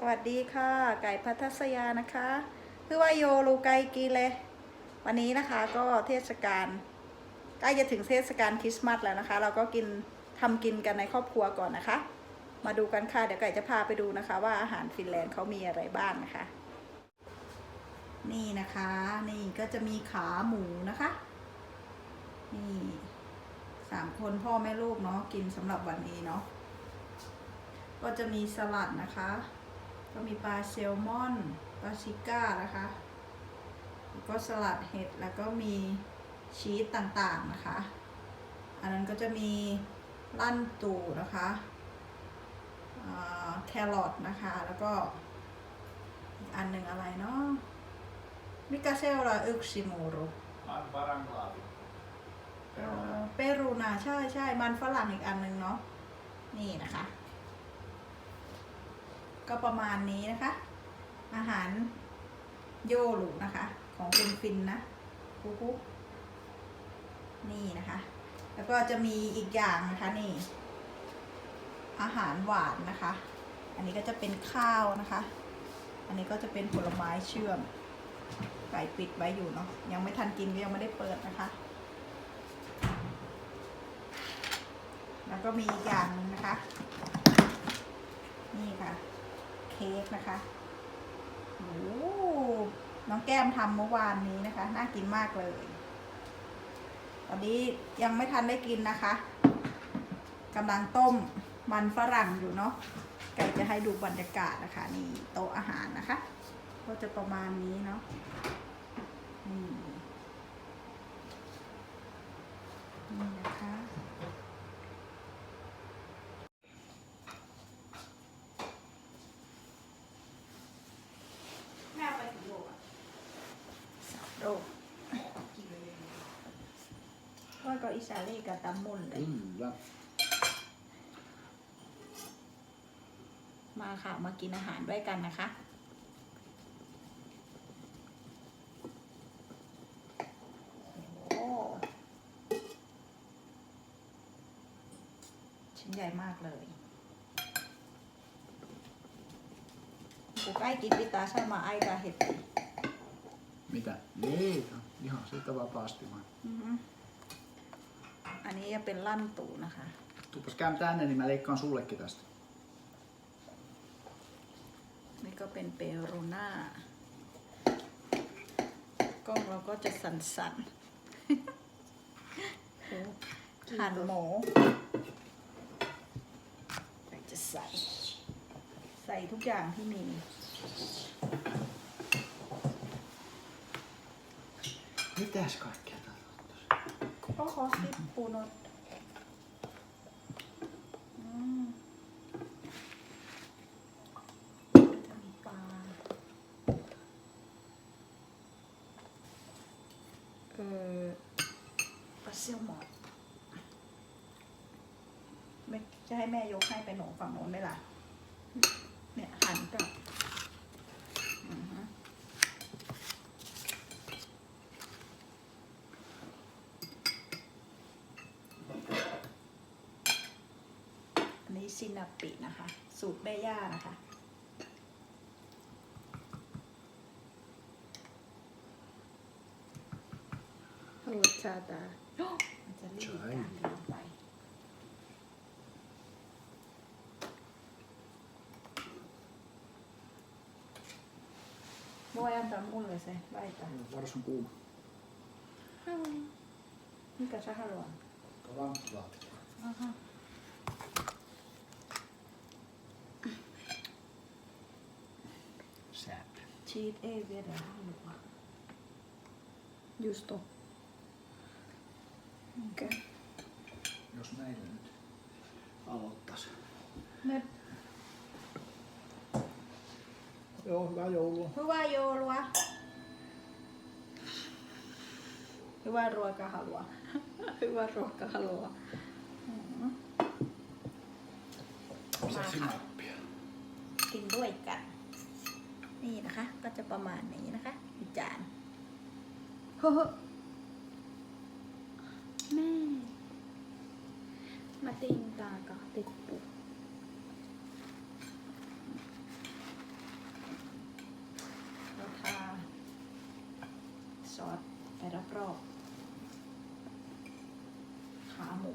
สวัสดีค่ะ ไก่พัทสยานะคะคือว่าโยลูไกกีเลยวันนี้นะคะก็เทศกาลใกล้จะถึงเทศกาลคริสต์มาสแล้วนะคะ เราก็กินทำกินกันในครอบครัวก่อนนะคะ มาดูกันค่ะ เดี๋ยวไก่จะพาไปดูนะคะ ว่าอาหารฟินแลนด์เขามีอะไรบ้างนะคะ นี่นะคะ นี่ก็จะมีขาหมูนะคะ นี่สามคนพ่อแม่ลูกเนาะกินสำหรับวันนี้เนาะก็จะมีสลัดนะคะ ก็มีปลาแซลมอน ปลาชิก้านะคะแล้วก็สลัดเห็ด แล้วก็มีชีสต่างๆนะคะ อันนั้นก็จะมีลั่นตู่นะคะอ่าแครอทนะคะ แล้วก็อีกอันหนึ่งอะไรเนาะมิกาเซลลาอึกชิโมโร Man paranglavi. เปรูนาใช่ใช่มันฝรั่งอีกอันหนึ่งเนาะนี่นะคะ ก็ประมาณนี้นะคะ อาหารโยลูนะคะ ของคุณฟินนะกุ๊กกุ๊กนี่นะคะ แล้วก็จะมีอีกอย่างนะคะนี่ อาหารหวานนะคะ อันนี้ก็จะเป็นข้าวนะคะ อันนี้ก็จะเป็นผลไม้เชื่อมไก่ปิดไว้อยู่เนาะยังไม่ทันกินก็ยังไม่ได้เปิดนะคะ แล้วก็มีอีกอย่างนึงนะคะ เค้กนะคะโอ้น้องแก้มทำเมื่อวานนี้นะคะ น่ากินมากเลย ตอนนี้ยังไม่ทันได้กินนะคะกำลังต้มมันฝรั่งอยู่เนาะไก่จะให้ดูบรรยากาศนะคะ นี่โต๊ะอาหารนะคะ ก็จะประมาณนี้เนาะนี่นี่นะคะ แม่ไปถึงโลอะสามโล ว่าก็อิสาลีกับตำมุนเลย Kyllä. มาค่ะ มากินอาหารด้วยกันนะคะ โอ้ชิ้นใหญ่มากเลยกูใกล้กินพิตาใช่มาไอ้กาเห็ด Mitä? Liika. Ihan siitä vapaasti vaan. อือฮึ อันนี้จะเป็นลั่นตูนะคะ Tuupas käyn tänne, niin mä leikkaan sullekin tästä. นี่ก็เป็นเปโรน่ากล้องเราก็จะสั่นๆหั่นหมูเราจะใส่ ใส่ทุกอย่างที่มี Mitäs kaikkea täällä on tossa? ก็ขอสิปูนดอืมจะมีปลาเออปลาเซี่ยวหมอดไม่จะให้แม่ยกให้ไปหนูฝั่งโน้นไหมล่ะ เนี่ยหันกับอือฮึอั นนี้ซินาปินะคะ สูตรแม่ย่านะคะรสชาติอะมันจะรีบใช่การเกินไป voi antaa mulle se laita. Varos on kuuma. Mikä sä haluat? Kalankilaatikko. Aha. แสบชีสเอเวียดามหรือว่า Just on. Okei. Okay. Jos meillä nyt aloittas. Ne. Joo, hyvää joulua. Hyvää joulua. Hyvää ruokahalua. hyvää ruokahalua. Mm-hmm. Mitä sinappia? Kin นี่นะคะ ก็จะประมาณนี้นะคะจานแม่ มาติงตาก็ติดปุ๊บเราทาซอสไปรอบๆขาหมู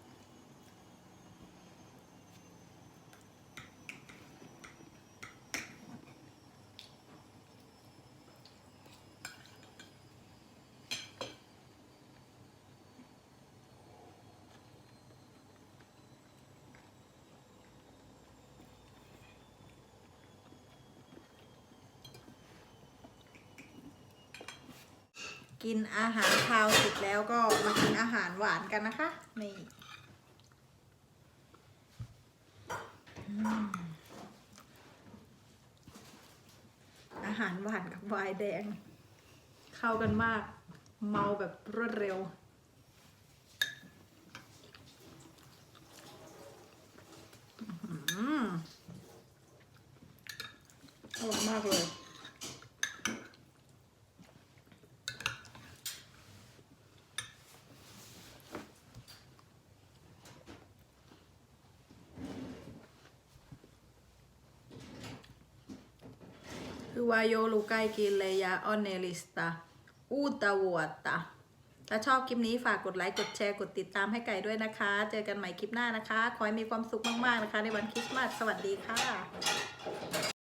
กินอาหารคาวเสร็จแล้วก็มากินอาหารหวานกันนะคะ นี่อาหารหวานกับไวน์แดง เข้ากันมาก เมาแบบรวดเร็ว อร่อยมากเลย Hyvää joulua kaikille ja onnellista uutta vuotta ถ้าชอบคลิปนี้ฝากกดไลค์ กดแชร์ กดติดตามให้ไก่ด้วยนะคะ เจอกันใหม่คลิปหน้านะคะ ขอให้มีความสุขมาก ๆ นะคะ ในวันคริสต์มาส สวัสดีค่ะ